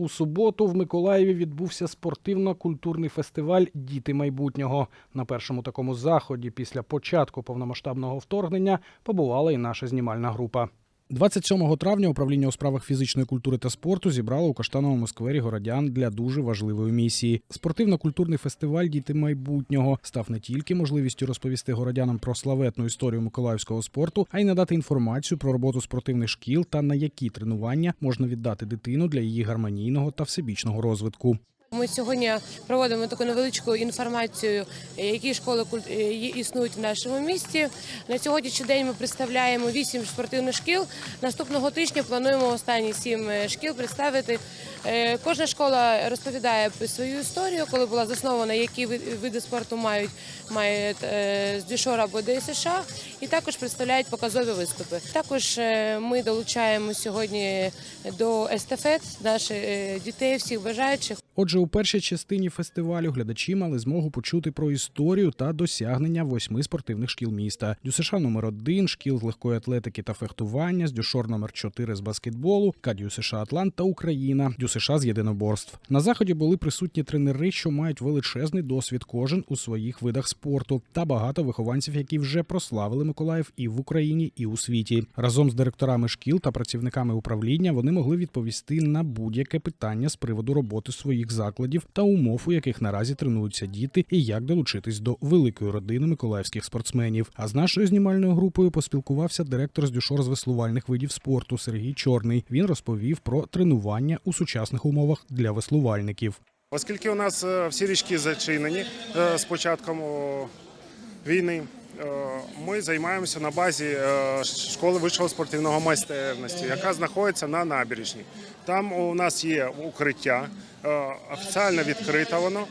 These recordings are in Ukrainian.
У суботу в Миколаєві відбувся спортивно-культурний фестиваль Діти майбутнього. На першому такому заході після початку повномасштабного вторгнення побувала і наша знімальна група. 27 травня управління у справах фізичної культури та спорту зібрало у каштановому сквері городян для дуже важливої місії. Спортивно-культурний фестиваль Діти майбутнього став не тільки можливістю розповісти городянам про славетну історію миколаївського спорту, а й надати інформацію про роботу спортивних шкіл та на які тренування можна віддати дитину для її гармонійного та всебічного розвитку. Ми сьогодні проводимо таку невеличку інформацію, які школи е, існують в нашому місті. На сьогоднішній день ми представляємо вісім спортивних шкіл. Наступного тижня плануємо останні сім е, шкіл представити. Е, Кожна школа розповідає свою історію, коли була заснована, які види спорту мають е, з Дюшора або ДСШ, і також представляють показові виступи. Також ми долучаємо сьогодні до естафет наших дітей, всіх бажаючих. Отже, у першій частині фестивалю глядачі мали змогу почути про історію та досягнення восьми спортивних шкіл міста: ДЮСШ номер 1 шкіл з легкої атлетики та фехтування, з Дюшор номер 4 з баскетболу, КДЮСШ Атлант та Україна, ДЮСШ з єдиноборств. На заході були присутні тренери, що мають величезний досвід кожен у своїх видах спорту, та багато вихованців, які вже прославили Миколаїв і в Україні, і у світі. Разом з директорами шкіл та працівниками управління вони могли відповісти на будь-яке питання з приводу роботи своїх закладів та умов, у яких наразі тренуються діти, і як долучитись до великої родини миколаївських спортсменів. А з нашою знімальною групою поспілкувався директор з дюшор з веслувальних видів спорту Сергій Чорний. Він розповів про тренування у сучасних умовах для веслувальників. Оскільки у нас е, всі річки зачинені е, з початком війни, ми займаємося на базі е, школи вищого спортивного майстерності, яка знаходиться на набережній. Там у нас є укриття, е, офіційно відкрите воно.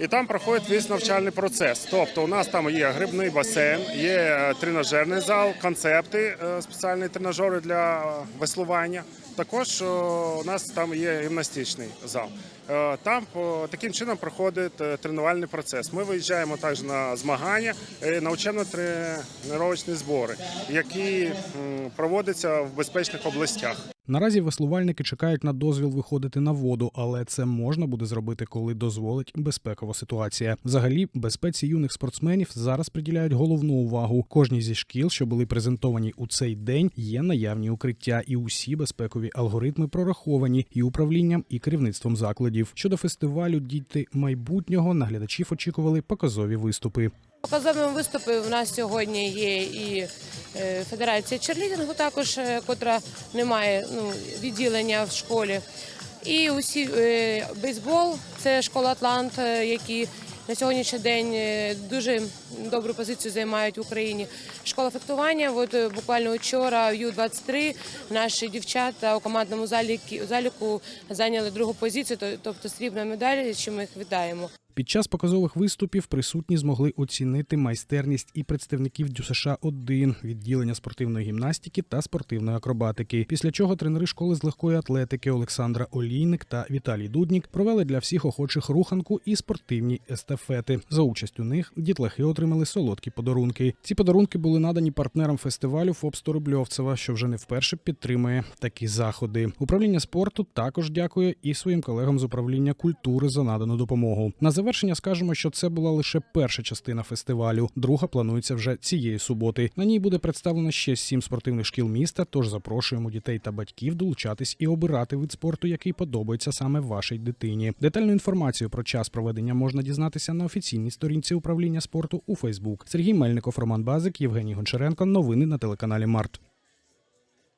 І там проходить весь навчальний процес. Тобто, у нас там є грибний басейн, є е, тренажерний зал, концепти, е, спеціальні тренажери для е, веслування. Також у нас там є гімнастичний зал. Там таким чином проходить тренувальний процес. Ми виїжджаємо також на змагання, на учебно-тренувальні збори, які проводяться в безпечних областях. Наразі веслувальники чекають на дозвіл виходити на воду, але це можна буде зробити, коли дозволить безпекова ситуація. Взагалі, безпеці юних спортсменів зараз приділяють головну увагу. Кожній зі шкіл, що були презентовані у цей день, є наявні укриття, і усі безпекові алгоритми прораховані і управлінням, і керівництвом закладів. Щодо фестивалю Діти майбутнього наглядачів очікували показові виступи. Показовими виступи в нас сьогодні є і е, Федерація черлідингу, також е, котра не має ну, відділення в школі. І усі е, бейсбол, це школа Атлант, які на сьогоднішній день дуже добру позицію займають в Україні. Школа фехтування. От буквально вчора в Ю-23 наші дівчата у командному залі заліку зайняли другу позицію, тобто срібна медаль, що ми їх вітаємо. Під час показових виступів присутні змогли оцінити майстерність і представників дюсш 1 відділення спортивної гімнастики та спортивної акробатики. Після чого тренери школи з легкої атлетики Олександра Олійник та Віталій Дуднік провели для всіх охочих руханку і спортивні естафети. За участю них дітлахи отримали солодкі подарунки. Ці подарунки були надані партнерам фестивалю ФОП Сторубльовцева, що вже не вперше підтримує такі заходи. Управління спорту також дякує і своїм колегам з управління культури за надану допомогу. Завершення скажемо, що це була лише перша частина фестивалю. Друга планується вже цієї суботи. На ній буде представлено ще сім спортивних шкіл міста. Тож запрошуємо дітей та батьків долучатись і обирати вид спорту, який подобається саме вашій дитині. Детальну інформацію про час проведення можна дізнатися на офіційній сторінці управління спорту у Фейсбук. Сергій Мельников, Роман Базик, Євгеній Гончаренко. Новини на телеканалі Март.